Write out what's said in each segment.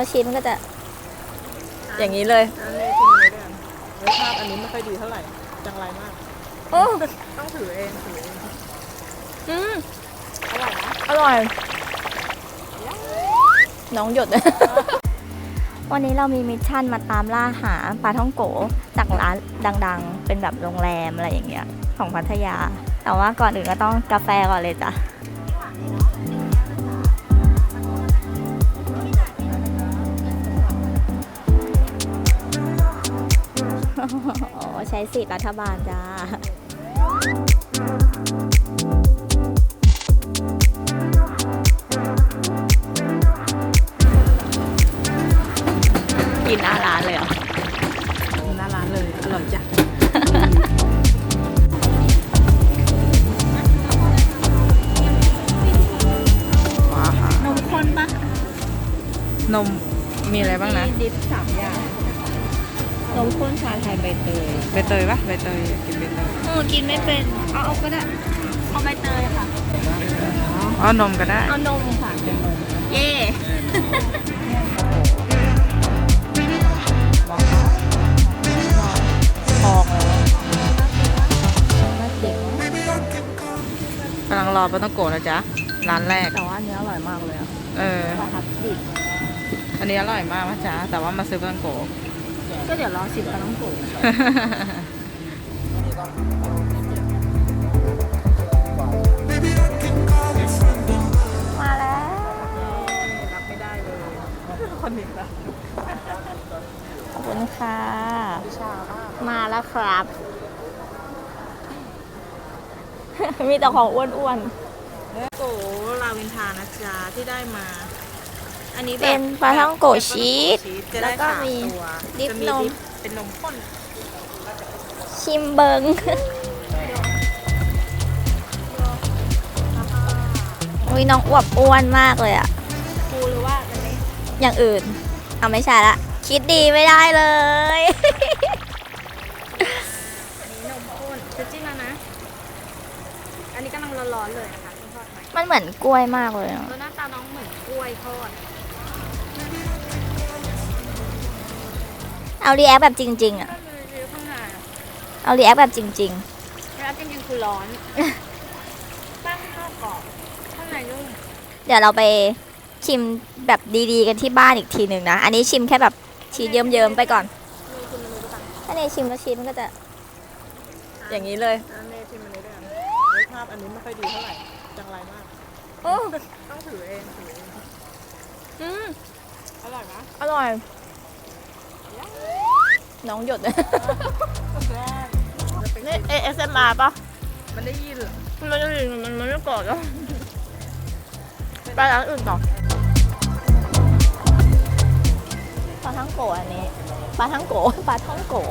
มาชีสมันก็จะอย่างนี้เลยอันนี้ชิมเลยด้วยกันรสชาติอันนี้ไม่ค่อยดีเท่าไหร่ จังไรมาก โอ้ ต้องถือเองถือเอง อืม อร่อยนะ อร่อย น้องหยด วันนี้เรามีมิชชั่นมาตามล่าหาปลาท่องโกจากร้านดังๆ เป็นแบบโรงแรมอะไรอย่างเงี้ย ของพัทยา แต่ว่าก่อนอื่นก็ต้องกาแฟก่อนเลยจ้ะ อ๋อใช้สิทธิ์รัฐบาลจ้ากินหน้าร้านเลยเหรอหน้าร้านเลย อร่อยจ้ะว้าค่ะนมข้นปะนมมีอะไรบ้างนะ ดิบสามอย่าง นมข้นชาไทยใบเตยใบเตยปะใบเตยอยากกินใบเตยเออกินไม่เป็น เอาเอาก็ได้ เอาใบเตยค่ะอ๋อนมก็ได้ เอานมค่ะเป็นนมเย่ทองเลยน่าเจ๋งกำลังรอปลาต้องโกะนะจ๊ะ ร้านแรก แต่ว่าอันนี้อร่อยมากเลยอะเออ ประทับจิต อันนี้อร่อยมากนะจ๊ะ แต่ว่ามาซื้อปลาต้องโกะ ก็เดี๋ยวรอชิมปลาต้องโกะมาแล้ว รับไม่ได้เลย คนนี้นะขอบคุณค่ะวิชาบ้ามาแล้วครับ มีแต่ของอ้วนโกลาวินทานะจ๊ะที่ได้มา อันนี้ๆแบบเป็นปลาท่องโกะชีสจะแล้ได้วก็สามมีตัวดิฟจะมีนม ดิฟเป็นนมข้นชิมเบิง อุ้ยน้องอวบอ้วนมากเลยอะคูหรือว่าอันนี้อย่างอื่น เอาไม่ใช่ละ คิดดีไม่ได้เลย อันนี้นมข้นจะจิ้มแล้วนะ อันนี้กำลังร้อนๆเลยนะคะที่ทอดใหม่มันเหมือนกล้วยมากเลยอะแล้วหน้าตาน้องเหมือนกล้วยทอด เอารีแอคแบบจริง ๆอะก็เลยซื้อข้างในเอารีแอคแบบจริง แล้วจริงๆคือร้อน ตั้งข้าวกรอบข้างในนุ่มๆ เดี๋ยวเราไปชิมแบบดีๆ กันที่บ้านอีกทีหนึ่งนะ อันนี้ชิมแค่แบบชีสเยิ้มๆไปก่อน มีคุณเมนูด้วยกันถ้าในชิมแล้วชีสมันก็จะ อย่างนี้เลยอันนี้ชิมอันนี้ด้วยกันรสชาติอันนี้ไม่ค่อยดีเท่าไหร่ จังไรมาก โอ้ต้องถือเองถือเองอืมอร่อยไหมอร่อย น้องหยดนี่ ASMR ปะมันได้ยินเหรอมันจะมันมันมันไม่กรอบแล้วไปร้านอื่นต่อปลาทั้งโกะอันนี้ปลาทั้งโกะปลาท่องโกะ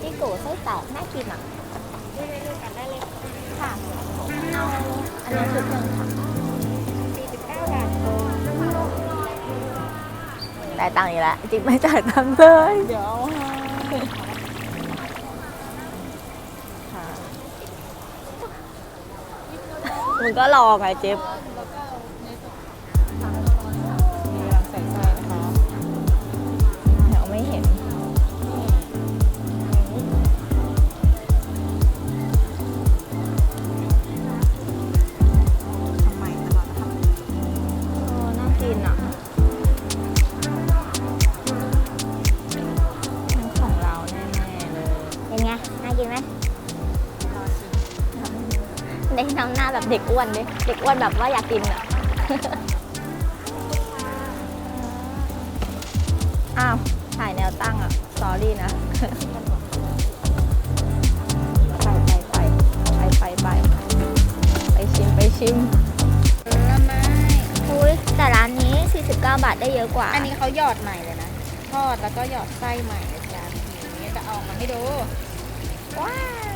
ที่โกะไส้แตกน่ากินอะได้เลยด้วยกันได้เลยค่ะเอาอันนี้ชุดหนึ่งค่ะ ได้ตังค์อีกแล้วจริงไม่จ่ายตังค์เลยเดี๋ยวเอาให้ค่ะมึงก็รอไงเจ๊บ เด็กน้ำหน้าแบบเด็กอ้วนดิเด็กอ้วนแบบว่าอยากกินอะอ้าวถ่ายแนวตั้งอะสอรี่นะไปไปไปไปไปไปไปชิมไปชิมเออไม่อุ้ยแต่ร้านนี้ 49 บาทได้เยอะกว่า อันนี้เขาหยอดใหม่เลยนะ ทอดแล้วก็หยอดไส้ใหม่เลยจ้าทีนี้จะเอามาให้ดู ว้าว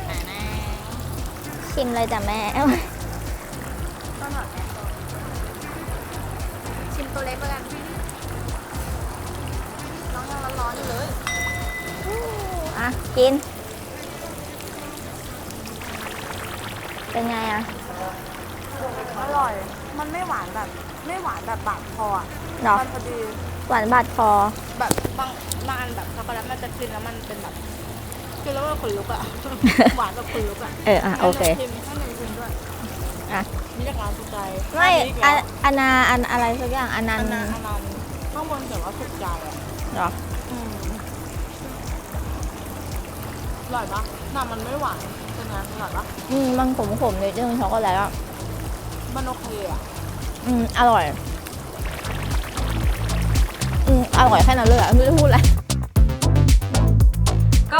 ไหน ชิมเลยจ้ะแม่ๆก็หยอดแม่ก่อนชิมตัวเล็กแล้วกันน้องยังร้อนๆอยู่เลยอะ กิน เป็นไงอะ อร่อย มันไม่หวานแบบ ไม่หวานแบบบาดคออะเนาะมันพอดี หวานบาดคอ แบบบางบางอันแบบช็อกโกแลตมันจะกินแล้วมันเป็นแบบ กินแล้วมันขนลุกอะหวานแบบขนลุกอะเอออะโอเคให้หนูชิมให้หนูชิมด้วยอะนี่จากร้านสุกใจไม่ร้านนี้อีกอัแล้นวอันนาอันอะไรสักอย่างอันนัอันนนั้นอันนั้นข้างบนเขียนว่าสุกใจอะเหรออืมอร่อยปะน่ะมันไม่หวานเป็นไงอร่อยปะอืมมันขมขมๆนิดนึงช็อกโกแลตอะมันโอเคอะอืมอร่อย อืมอร่อยแค่นั้นเลยอะไม่ได้พูดอะไรก็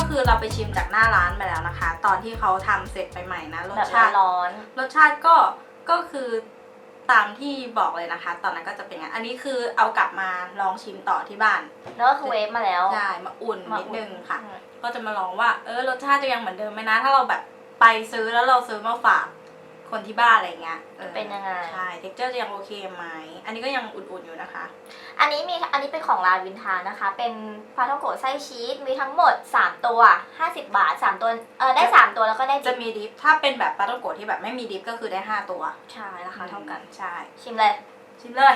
คือเราไปชิมจากหน้าร้านไปแล้วนะคะ ตอนที่เขาทำเสร็จใหม่ๆนะรสแบบชาติร้อนรสชาติก็ก็คือตามที่บอกเลยนะคะ ตอนนั้นก็จะเป็นอย่างนั้นอันนี้คือเอากลับมาลองชิมต่อที่บ้านแล้วก็คือเวฟมาแล้วใช่มาอุ่นมานิดนึงค่ะอืมก็จะมาลองว่า เออรสชาติจะยังเหมือนเดิมไหมนะ ถ้าเราแบบไปซื้อแล้วเราซื้อมาฝาก คนที่บ้านอะไรเงี้ยออเป็นยังไง ใช่เท็กเจอร์จะยังโอเคไหมอันนี้ก็ยังอุ่นๆอยู่นะคะ อันนี้มีอันนี้เป็นของลาวินทานะคะ เป็นปลาท่องโกะไส้ชีสมีทั้งหมด 3 ตัว 50 บาท 3 ตัวเออได้ 3 ตัวแล้วก็ได้จะดิบมีดิฟถ้าเป็นแบบปลาต้องโกะที่แบบไม่มีดิฟก็คือได้ห้าตัวใช่ราคาเท่ากันใช่ชิมเลยชิมเลย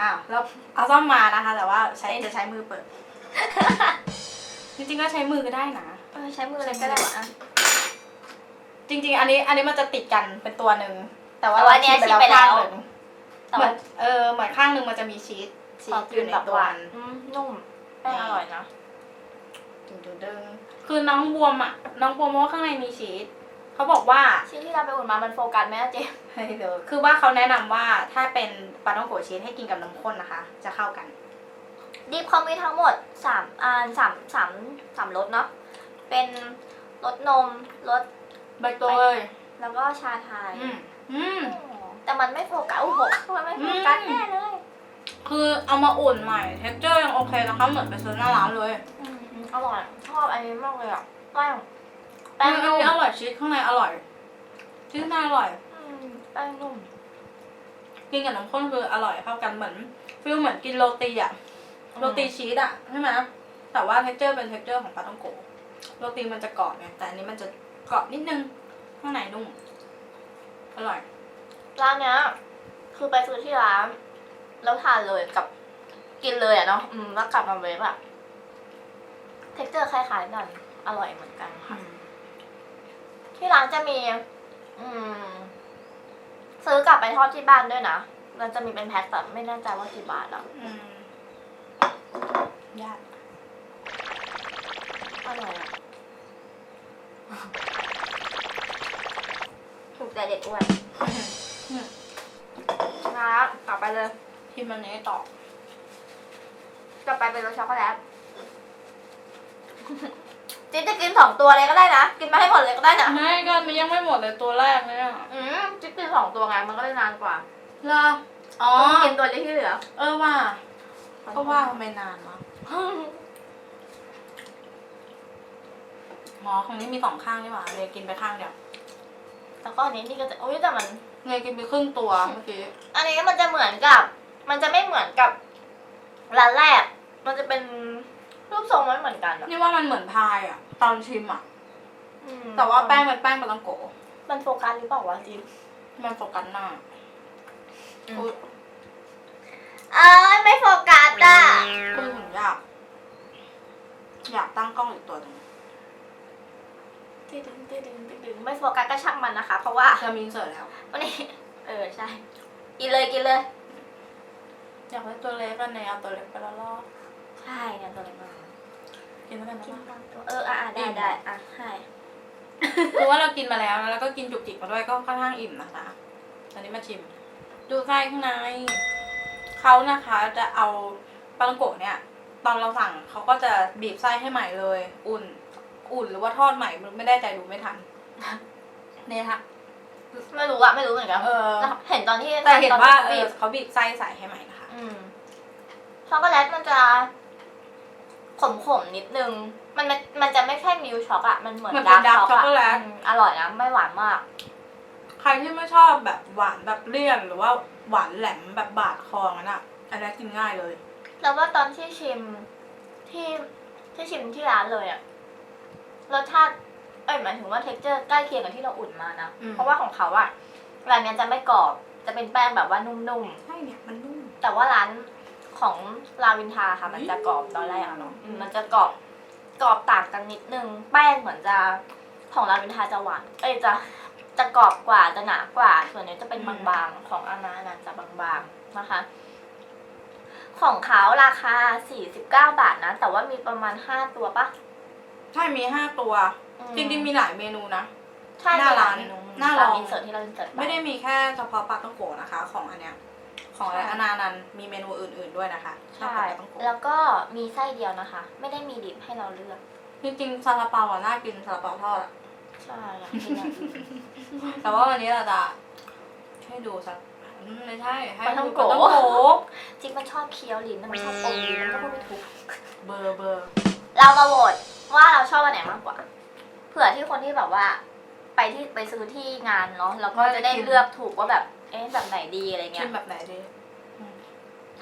อ้าวแล้วเอาซ่อมมานะคะ แต่ว่าใช้เป็นจะใช้มือเปิด จริงๆก็ใช้มือก็ได้นะเออใช้มือเลยก็ได้วะอะ จริง ๆ อันนี้อันนี้มันจะติดกันเป็นตัวหนึ่งแต่ว่าแต่ว่าอันเนี้ยเราชิมไปแล้ว ข้างหนึ่งแต่เหมืว่าอนเออเหมือนข้างหนึ่งมันจะมีชีสชีขอสอกินยู่ในแบบตัวหวานอืมนุ่มแป้งอร่อยนะ ดึงดึงๆคือน้องบวมอะ น้องบวมเพราะว่าข้างในมีชีสเขาบอกว่า ชิ้นที่เราไปอุ่นมามันโฟกัสไหมอะเจมให้เดี๋ยวคือว่าเขาแนะนำว่าถ้าเป็นปลาต้องโกะชีสให้กินกับน้ำข้นนะคะ จะเข้ากัน ดิบเขามีทั้งหมด3อันสามสามสามรสเนาะเป็นรสนมรส ใบเตยแล้วก็ชาไทยอืมอืม แต่มันไม่โฟกัสโอ้โหมันไม่โฟกัสอืมแน่เลย คือเอามาอุ่นใหม่ เท็กเจอร์ยังโอเคนะคะเหมือนไปซื้อหน้าร้านเลยอืมอร่อยชอบอันนี้มากเลยอะแป้งแป้แป้งงอันนุ่มนี้อร่อยชีสข้างในอร่อยชีสข้างในอร่อยอืมแป้งนุ่มกินกับน้ำข้นคืออร่อยเข้ากันเหมือนฟิลเหมือนกินโรตีอะอืมโรตีชีสอะใช่ไหมแต่ว่าเท็กเจอร์เป็นเท็กเจอร์ของปลาต้องโกะโรตีมันจะกรอบไงแต่อันนี้มันจะ กรอบนิดนึง ข้างในนุ่ม อร่อย ร้านเนี้ยคือไปซื้อที่ร้าน แล้วทานเลยกับกินเลยอะเนาะอืมแล้วกลับมาเวฟอะเท็กเจอร์คล้ายๆกัน อร่อยเหมือนกันค่ะ ที่ร้านจะมี อืม ซื้อกลับไปทอดที่บ้านด้วยนะมันจะมีเป็นแพ็คแต่ไม่แน่ใจว่ากี่บาทอะอืมยากอร่อยอะ ถูกใจเด็กอ้วนนะกลับไปเลยที่มันนี้ต่อกลับไปเป็นรสช็อกโกแลตจิ๊บจะกินสองตัวเลยก็ได้นะ กินมาให้หมดเลยก็ได้นะไม่ก็มันยังไม่หมดเลยตัวแรกเนี่ยอืมจิ๊บกินสองตัวไงมันก็ได้นานกว่าเหรออ๋อต้องกินตัวเดียวที่เหลือ เออว่า ก็ว่าทำไมนานวะหมอของนี้มีสองข้างนี่หว่าเลยกินไปข้างเดียว แล้วก็อันนี้นี่ก็จะอุ้ยแต่มันเลยกินไปครึ่งตัวเมื่อกี้อันนี้มันจะเหมือนกับ มันจะไม่เหมือนกับร้านแรก มันจะเป็นรูปทรงไม่เหมือนกันอะนี่ว่ามันเหมือนพายอะ ตอนชิมอะ อืมแต่ว่าแป้งเป็นแป้งปลาตังโกะมันโฟกัสหรือเปล่าวะจิ๊บมันโฟกัสหน้าอืม อุ๊ยเอ้ยไม่โฟกัสอะคือถึงอยาก อยากตั้งกล้องอีกตัวหนึง ตึดึงตึดึงตึดึงไม่โฟกัสก็ช่างมันนะคะ เพราะว่าจะมีเสิร์ฟแล้ววันนี้เออใช่ กินเลยกินเลย อยากได้ตัวเล็กกันในเอาตัวเล็กไปแล้วรอบใช่เนี่ยตัวเล็กมากินแล้วกันกินะตามตัวเอออะอะได้ได้อะให้คือว่าเรากินมาแล้วแล้วก็กินจุกจิกมาด้วยก็ค่อนข้างอิ่มนะคะตอนนี้มาชิม ดูไส้ข้างในเขานะคะจะเอาปลาตังโกะเนี่ย ตอนเราสั่งเขาก็จะบีบไส้ให้ใหม่เลย อุ่น อุ่นหรือว่าทอดใหม่ไม่ได้ใจดูไม่ทันเนี่ยค่ะไม่รู้อะไม่รู้เหมือนกันเออเห็นตอนที่แต่เห็นว่าตเอบีอบเขาบีบไส้ใส่ให้ใหม่นะคะอืมช็อกโกแลตมันจะขมขมๆนิดนึงมันมันมันจะไม่ใช่มิลค์ช็อกอะมันเหมือนเหมือนเป็นดาร์ก dark ช็อกอะ chocolate อืมอร่อยนะไม่หวานมาก ใครที่ไม่ชอบแบบหวานแบบเลี่ยนหรือว่าหวานแหลมแบบบาดคองั้นอะอันนี้กินง่ายเลย แล้วว่าตอนที่ชิมที่ที่ชิมที่ร้านเลยอะ รสชาติ เอ้ยหมายถึงว่าเท็กเจอร์ใกล้เคียงกับที่เราอุ่นมานะ อืม เพราะว่าของเขาอะร้านเนี้ยจะไม่กรอบ จะเป็นแป้งแบบว่านุ่มใช่เนี่ยมันนุ่ม ๆ แต่ว่าร้านขของลาวินทาค่ะ มันจะกรอบตอนแรกอะเนาะอืมมันจะกรอบ กรอบต่างกันนิดนึง แป้งเหมือนจะของลาวินทาจะหวาน เอ้ยจะจะกรอบกว่าจะหนากว่า ส่วนนี้จะเป็นบางๆ ของอานานะจะบางๆนะคะ ของเขาราคา 49 บาทนะ แต่ว่ามีประมาณ 5 ตัวปะ ใช่มีห้าตัวอืจริงๆมีหลายเมนูนะ ใช่หน้าร้านเมนูหน้าลองอินเสิร์ตที่เราอินเสิร์ตปไม่ได้มีแค่เฉพาะปลาต้องโกะนะคะ ของอันเนี้ยของอะไรใช่อนานันต์มีเมนูอื่น ๆด้วยนะคะนอกใช่จากปลาต้องโกะแล้วก็มีไส้เดียวนะคะ ไม่ได้มีดิบให้เราเลือก จริงๆซาลาเปาอะน่ากินซาลาเปาทอดอะใช่อยากกินอย่างอื่นแต่ว่าวันนี้เราจะให้ดูสักอืมไม่ใช่ให้ปลาท่ดูองปลาโกะต้องโกะจิ๊กมันชอบเคี้ยวลิ้นมันชอบอมลิ้นมันก็พูดไม่ถูกเบอร์เบอร์เรามาโหวต ว่าเราชอบอันไหนมากกว่า เผื่อที่คนที่แบบว่า ไปที่ไปซื้อที่งานเนาะแล้วก็จะได้เลือกถูกว่าแบบ เอ๊ะแบบไหนดีอะไรชิเงี้มยแบบไหนดี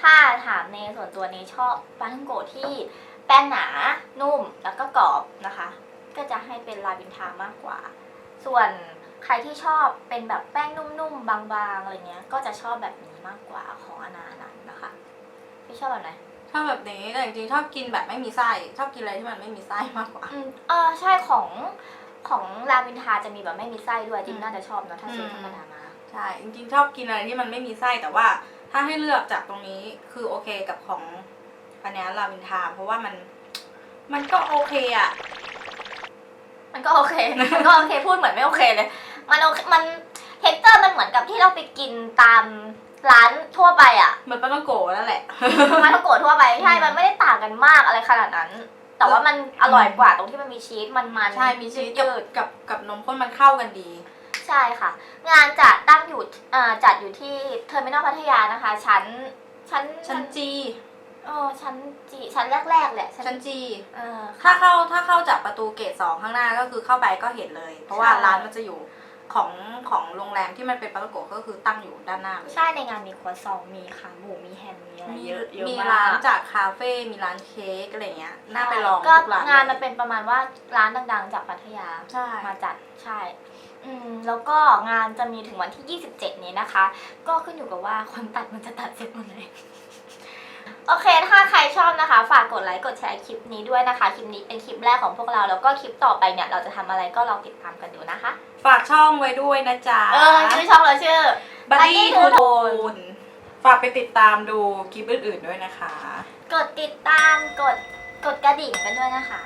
ถ้าถามในส่วนตัวนี้ชอบปลาท่องโกะที่แป้งหนา นุ่มแล้วก็กรอบนะคะ ก็จะให้เป็นลาบินทามากกว่า ส่วนใครที่ชอบเป็นแบบแป้งนุ่มๆบางๆอะไรเงี้ย ก็จะชอบแบบนี้มากกว่าของอนานันต์นะคะ พี่ชอบแบบไหน ชอบแบบนี้แต่จริงๆชอบกินแบบไม่มีไส้ชอบกินอะไรที่มันไม่มีไส้มากกว่า อืมเออใช่ของของรามินทาจะมีแบบไม่มีไส้ด้วยจริงอืมน่าจะชอบเนอะถ้าซื้อมธรรมดามา ใช่จริงๆชอบกินอะไรที่มันไม่มีไส้แต่ว่าถ้าให้เลือกจากตรงนี้คือโอเคกับของอันเนี้ยรามินทาเพราะว่ามัน มันก็โอเคอะ มันก็โอเค มันก็โอเคพูดเหมือนไม่โอเคเลย มันโอเคมันเท็กเจอร์มันเหมือนกับที่เราไปกินตาม ร้านทั่วไปอะ เหมือนปลาต้องโกะนั่นแหละร้านทาโกะทั่วไปใช่อืมมันไม่ได้ต่างกันมากอะไรขนาดนั้น แต่ว่ามันอร่อยกว่าตรงที่มันมีชีสมันมันใช่มีชีสยืกับดกับกับนมข้นมันเข้ากันดีๆใช่ค่ะ งานจัดตั้งอยู่อ่าจัดอยู่ที่เทอร์มินอลพัทยานะคะ ชั้น ชั้นชั้นจีเออชั้นจีชั้นแรกๆแหละชั้นจี เออ ถ้าค่ะเข้าถ้าเข้าจากประตูเกตสองข้างหน้าก็คือเข้าไปก็เห็นเลย เพราะว่าใช่ ร้านมันจะอยู่ ของของโรงแรมที่มันเป็นปาต้องโกะก็คือตั้งอยู่ด้านหน้าเลยใช่ในงานมีครัวซองมีขาหมูมีแฮมมีอะไรเยอะเยอะมีมากร้านจากคาเฟ่มีร้านเค้กอะไรเงี้ยน่าไปลองก็ทุกร้านงานเลมันยเป็นประมาณว่าร้านดังๆ จากพัทยาใช่มาจัดใช่อืมแล้วก็งานจะมีถึงวันที่ 27 นี้นะคะ ก็ขึ้นอยู่กับว่าคนตัดมันจะตัดเสร็จวันไหน โอเค ถ้าใครชอบนะคะ ฝากกดไลค์กดแชร์คลิปนี้ด้วยนะคะ คลิปนี้เป็นคลิปแรกของพวกเรา แล้วก็คลิปต่อไปเนี่ย เราจะทำอะไรก็ลองติดตามกันดูนะคะ ฝากช่องไว้ด้วยนะจ๊ะเออชื่อช่องเราชื่อ บัดดี้ Buddy ทู Two โท Tone นฝากไปติดตามดูคลิปอื่นๆด้วยนะคะ กดติดตามกดกดกระดิ่งกันด้วยนะคะ